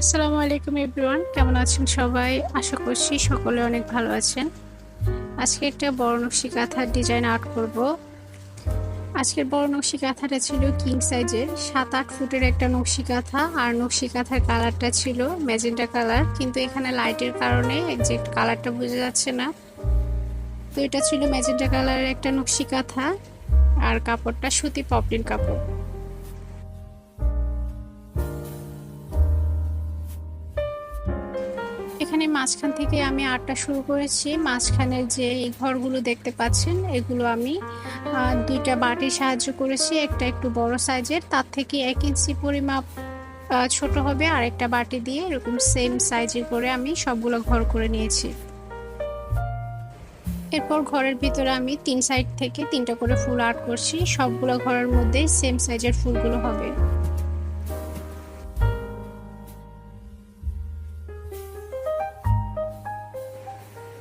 আসসালামু আলাইকুম এভরিওয়ান, কেমন আছেন সবাই? আশা করছি সকলে অনেক ভালো আছেন। আজকে একটা বড় নকশি কাঁথার ডিজাইন আর্ট করব। আজকের বড় নকশি কাঁথাটা ছিল কিং সাইজের সাত আট ফুটের একটা নকশি কাঁথা আর নকশি কাঁথার কালারটা ছিল ম্যাজেন্টা কালার কিন্তু এখানে লাইটের কারণে একজ্যাক্ট কালারটা বোঝা যাচ্ছে না। তো এটা ছিল ম্যাজেন্টা কালারের একটা নকশি কাঁথা আর কাপড়টা সুতি পপলিন কাপড়। এখানে মাঝখান থেকে আমি আটটা শুরু করেছি। মাঝখানের যে এই ঘরগুলো দেখতে পাচ্ছেন, এগুলো আমি দুইটা বাটির সাহায্য করেছি, একটা একটু বড় সাইজের। তার থেকে এক ইঞ্চি পরিমাপ ছোট হবে। আর একটা বাটি দিয়ে এরকম সেম সাইজের করে আমি সবগুলো ঘর করে নিয়েছি। এরপর ঘরের ভিতরে আমি তিন সাইড থেকে তিনটা করে ফুল আর্ট করছি। সবগুলো ঘরের মধ্যে সেম সাইজের ফুলগুলো হবে।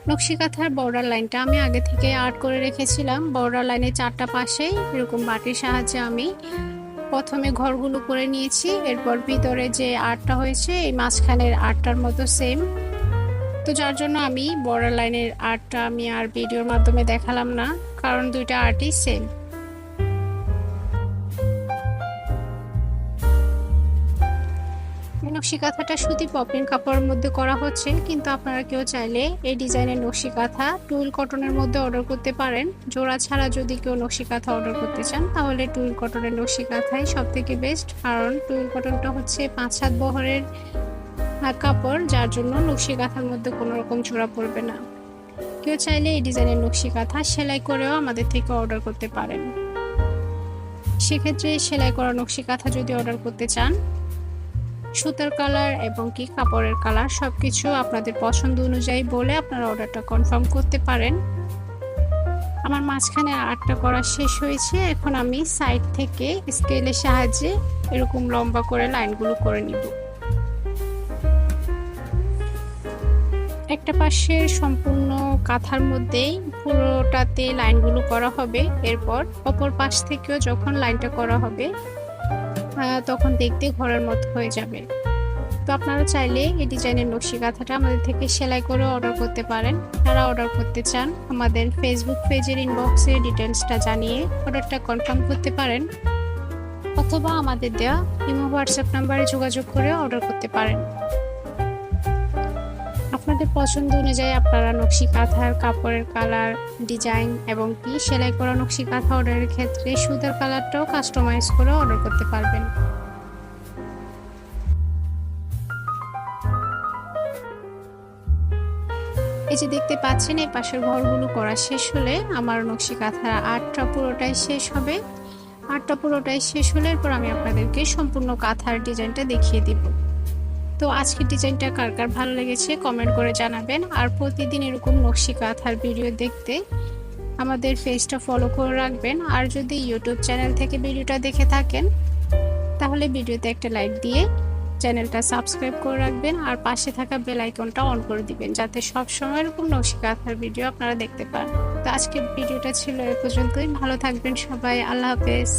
নকশি কাঁথার বর্ডার লাইনটা আমি আগে থেকে আর্ট করে রেখেছিলাম। বর্ডার লাইনের চারটা পাশেই এরকম বাটির সাহায্যে আমি প্রথমে ঘরগুলো করে নিয়েছি। এরপর ভিতরে যে আর্টটা হয়েছে, এই মাঝখানের আর্টটার মতো সেম তো যার জন্য আমি বর্ডার লাইনের আর্টটা আমি আর ভিডিওর মাধ্যমে দেখালাম না, কারণ দুইটা আর্টই সেম নকশি কাঁথাটা সুতি পপিন কাপড়ের মধ্যে করা হচ্ছে, কিন্তু আপনারা কেউ চাইলে এই ডিজাইনের নকশি কাঁথা টুইল কটনের মধ্যে অর্ডার করতে পারেন। জোড়া ছাড়া যদি কেউ নকশি কাঁথা অর্ডার করতে চান, তাহলে টুইল কটনের নকশি কাঁথাই সব থেকে বেস্ট কারণ টুইল কটনটা হচ্ছে পাঁচ সাত বহরের কাপড়, যার জন্য নকশি কাঁথার মধ্যে কোনো রকম জোড়া পড়বে না। কেউ চাইলে এই ডিজাইনের নকশি কাঁথা সেলাই করেও আমাদের থেকে অর্ডার করতে পারেন। সেক্ষেত্রে সেলাই করা নকশি কাঁথা যদি অর্ডার করতে চান সুতার কালার এবং কি কাপড়ের কালার সব কিছু আপনাদের পছন্দ অনুযায়ী বলে আপনারা অর্ডারটা কনফার্ম করতে পারেন। আমার মাঝখানে আটটা করা শেষ হয়েছে। এখন আমি সাইড থেকে স্কেলের সাহায্যে এরকম লম্বা করে লাইনগুলো করে নিব। একটা পাশে সম্পূর্ণ কাঁথার মধ্যেই পুরোটাতে লাইনগুলো করা হবে। এরপর অপর পাশ থেকেও যখন লাইনটা করা হবে তখন দেখতে ঘরের মতো হয়ে যাবে তো আপনারা চাইলে এই ডিজাইনের নকশি কাঁথাটা আমাদের থেকে সেলাই করে অর্ডার করতে পারেন। তারা অর্ডার করতে চান, আমাদের ফেসবুক পেজের ইনবক্সে ডিটেলসটা জানিয়ে অর্ডারটা কনফার্ম করতে পারেন। অথবা আমাদের দেওয়া ইমো হোয়াটসঅ্যাপ নাম্বারে যোগাযোগ করে অর্ডার করতে পারেন। আপনাদের পছন্দ অনুযায়ী আপনারা নকশি কাঁথার কাপড়ের কালার, ডিজাইন এবং কি সেলাই করা নকশি কাঁথা অর্ডারের ক্ষেত্রে সুতার কালারটাও কাস্টমাইজ করে অর্ডার করতে পারবেন। এই যে দেখতে পাচ্ছেন, এই পাশের ঘরগুলো করা শেষ হলে আমার নকশি কাঁথা আটটা পুরোটাই শেষ হবে। আটটা পুরোটাই শেষ হলে এরপর আমি আপনাদেরকে সম্পূর্ণ কাঁথার ডিজাইনটা দেখিয়ে দিব। তো আজকের ডিজাইনটা কার কার ভালো লেগেছে কমেন্ট করে জানাবেন। আর প্রতিদিন এরকম নকশি কাঁথার ভিডিও দেখতে আমাদের ফেসটা ফলো করে রাখবেন। আর যদি ইউটিউব চ্যানেল থেকে ভিডিওটা দেখে থাকেন, তাহলে ভিডিওতে একটা লাইক দিয়ে চ্যানেলটা সাবস্ক্রাইব করে রাখবেন। আর পাশে থাকা বেল আইকনটা অন করে দিবেন, যাতে সব সময় এরকম নকশি কাঁথার ভিডিও আপনারা দেখতে পান। তো আজকের ভিডিওটা ছিল এ পর্যন্তই। ভালো থাকবেন সবাই। আল্লাহ হাফেজ।